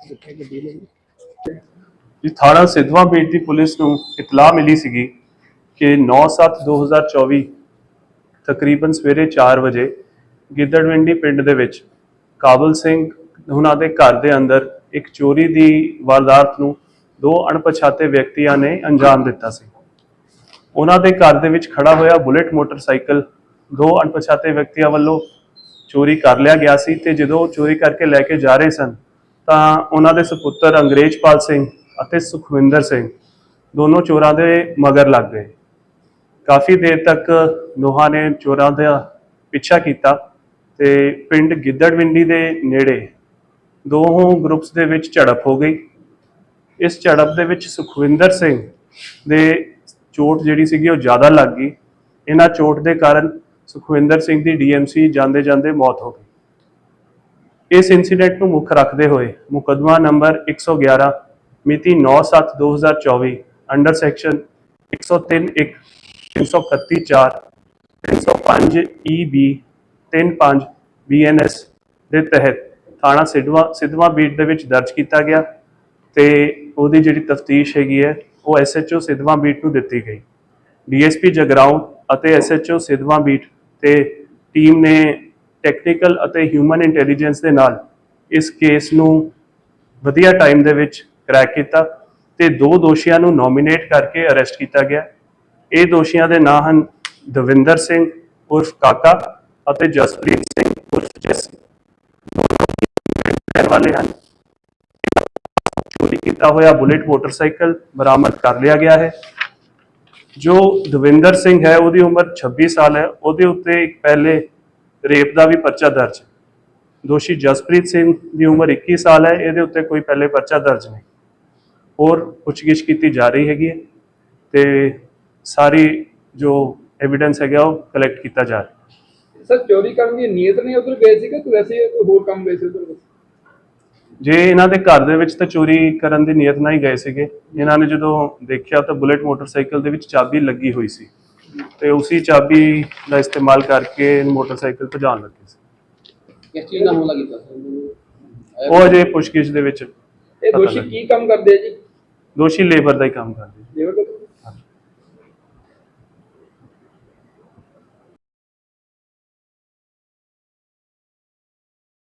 ਕਿੱਥੇ ਗੱਡੀ ਲਈ ਜੀ, ਥਾਣਾ ਸਿਧਵਾ ਬੇਟ ਦੀ ਪੁਲਿਸ ਨੂੰ ਇਤਲਾਹ ਮਿਲੀ ਸੀਗੀ ਕਿ 9/7/2024 ਤਕਰੀਬਨ ਸਵੇਰੇ 4 ਵਜੇ ਗਿੱਦੜਵਿੰਡੀ ਪਿੰਡ ਦੇ ਵਿੱਚ ਕਾਬਲ ਸਿੰਘ ਉਹਨਾਂ ਦੇ ਘਰ ਦੇ ਅੰਦਰ ਇੱਕ ਚੋਰੀ ਦੀ ਵਾਰਦਾਤ ਨੂੰ ਦੋ ਅਣਪਛਾਤੇ ਵਿਅਕਤੀਆਂ ਨੇ ਅੰਜਾਮ ਦਿੱਤਾ ਸੀ। ਉਹਨਾਂ ਦੇ ਘਰ ਦੇ ਵਿੱਚ ਖੜਾ ਹੋਇਆ ਬੁਲੇਟ ਮੋਟਰਸਾਈਕਲ ਦੋ ਅਣਪਛਾਤੇ ਵਿਅਕਤੀਆਂ ਵੱਲੋਂ ਚੋਰੀ ਕਰ ਲਿਆ ਗਿਆ ਸੀ ਤੇ ਜਦੋਂ ਉਹ ਚੋਰੀ ਕਰਕੇ ਲੈ ਕੇ ਜਾ ਰਹੇ ਸਨ ਤਾਂ ਉਹਨਾਂ ਦੇ ਸੁਪੁੱਤਰ ਅੰਗਰੇਜ਼ਪਾਲ ਸਿੰਘ ਅਤੇ ਸੁਖਵਿੰਦਰ ਸਿੰਘ ਦੋਨੋਂ ਚੋਰਾਂ ਦੇ ਮਗਰ ਲੱਗ ਗਏ। ਕਾਫੀ ਦੇਰ ਤੱਕ ਦੋਹਾਂ ਨੇ ਚੋਰਾਂ ਦਾ ਪਿੱਛਾ ਕੀਤਾ ਤੇ ਪਿੰਡ ਗਿੱਦੜਵਿੰਡੀ ਦੇ ਨੇੜੇ ਦੋਹਾਂ ਗਰੁੱਪਸ ਦੇ ਵਿੱਚ ਝੜਪ ਹੋ ਗਈ। ਇਸ ਝੜਪ ਦੇ ਵਿੱਚ ਸੁਖਵਿੰਦਰ ਸਿੰਘ ਦੇ ਚੋਟ ਜਿਹੜੀ ਸੀਗੀ ਉਹ ਜ਼ਿਆਦਾ ਲੱਗ ਗਈ। ਇਹਨਾਂ ਚੋਟ ਦੇ ਕਾਰਨ ਸੁਖਵਿੰਦਰ ਸਿੰਘ ਦੀ ਡੀਐਮਸੀ ਜਾਂਦੇ ਜਾਂਦੇ ਮੌਤ ਹੋ ਗਈ। ਇਸ ਇਨਸੀਡੈਂਟ ਨੂੰ ਮੁੱਖ ਰੱਖਦੇ ਹੋਏ ਮੁਕੱਦਮਾ ਨੰਬਰ 111 ਮਿਤੀ 9/7/2024 ਅੰਡਰ ਸੈਕਸ਼ਨ 103 331 4 305 EB 35 BNS ਦੇ ਤਹਿਤ ਥਾਣਾ ਸਿਧਵਾ ਸਿਧਵਾ ਬੀਟ ਦੇ ਵਿੱਚ ਦਰਜ ਕੀਤਾ ਗਿਆ ਤੇ ਉਹਦੀ ਜਿਹੜੀ ਤਫਤੀਸ਼ ਹੈਗੀ ਹੈ, ਉਹ ਐਸਐਚਓ ਸਿਧਵਾ ਬੀਟ ਨੂੰ ਦਿੱਤੀ ਗਈ। ਡੀਐਸਪੀ ਜਗਰਾਉਂ ਅਤੇ ਐਸਐਚਓ ਸਿਧਵਾ ਬੀਟ ਤੇ ਟੀਮ ਨੇ ਟੈਕਨੀਕਲ ਅਤੇ ਹਿਊਮਨ ਇੰਟੈਲੀਜੈਂਸ ਦੇ ਨਾਲ ਇਸ ਕੇਸ ਨੂੰ ਵਧੀਆ ਟਾਈਮ ਦੇ ਵਿੱਚ ਕਰੈਕ ਕੀਤਾ ਤੇ ਦੋ ਦੋਸ਼ੀਆਂ ਨੂੰ ਨੋਮੀਨੇਟ ਕਰਕੇ ਅਰੈਸਟ ਕੀਤਾ ਗਿਆ। ਇਹ ਦੋਸ਼ੀਆਂ ਦੇ ਨਾਂ ਹਨ ਦਵਿੰਦਰ ਸਿੰਘ ਉਰਫ ਕਾਕਾ ਅਤੇ ਜਸਪ੍ਰੀਤ ਸਿੰਘ ਉਰਫ ਜੈਸੀ। ਵਾਲੇ ਹਨ। ਚੋਰੀ ਕੀਤਾ ਹੋਇਆ ਬੁਲੇਟ ਮੋਟਰਸਾਈਕਲ ਬਰਾਮਦ ਕਰ ਲਿਆ ਗਿਆ ਹੈ। ਜੋ ਦਵਿੰਦਰ ਸਿੰਘ ਹੈ, ਉਹਦੀ ਉਮਰ 26 ਸਾਲ ਹੈ। ਉਹਦੇ ਉੱਤੇ ਪਹਿਲੇ ਰੇਪ ਦਾ ਵੀ ਪਰਚਾ ਦਰਜ ਦੋਸ਼ੀ ਜਸਪ੍ਰੀਤ ਸਿੰਘ ਦੀ ਉਮਰ 21 ਸਾਲ ਹੈ ਇਹਦੇ ਉੱਤੇ ਕੋਈ ਪਹਿਲੇ ਪਰਚਾ ਦਰਜ ਨਹੀਂ। ਹੋਰ ਪੁੱਛਗਿੱਛ ਕੀਤੀ ਜਾ ਰਹੀ ਹੈਗੀ ਹੈ ਤੇ ਸਾਰੀ ਜੋ ਐਵੀਡੈਂਸ ਹੈਗਾ ਉਹ ਕਲੈਕਟ ਕੀਤਾ ਜਾ ਰਿਹਾ। ਸਰ ਚੋਰੀ ਕਰਨ ਦੀ ਨੀਅਤ ਨਹੀਂ ਉਧਰ ਗਏ ਸੀਗੇ ਕਿ ਵੈਸੇ ਹੋਰ ਕੰਮ ਗਏ ਸੀ ਉਧਰ ਜੇ ਇਹਨਾਂ ਦੇ ਘਰ ਦੇ ਵਿੱਚ ਤਾਂ ਚੋਰੀ ਕਰਨ ਦੀ ਨੀਅਤ ਨਾਲ ਹੀ ਗਏ ਸੀਗੇ। ਇਹਨਾਂ ਨੇ ਜਦੋਂ ਦੇਖਿਆ ਤਾਂ ਬੁਲੇਟ ਮੋਟਰਸਾਈਕਲ ਦੇ ਵਿੱਚ ਚਾਬੀ ਲੱਗੀ ਹੋਈ ਸੀ। ਤੇ ਉਸੇ ਚਾਬੀ ਦਾ ਇਸਤੇਮਾਲ ਕਰਕੇ ਮੋਟਰਸਾਈਕਲ ਭਜਾਉਣ ਲੱਗੇ ਸੀ। ਕਿਸ ਚੀਜ਼ ਦਾ ਹਮਲਾ ਕੀਤਾ ਸਰ ਉਹ ਅਜੇ ਪੁੱਛਗਿੱਛ ਦੇ ਵਿੱਚ ਇਹ ਦੋਸ਼ੀ ਕੀ ਕੰਮ ਕਰਦੇ ਆ ਜੀ? ਦੋਸ਼ੀ ਲੇਬਰ ਦਾ ਹੀ ਕੰਮ ਕਰਦੇ ਲੇਬਰ ਦਾ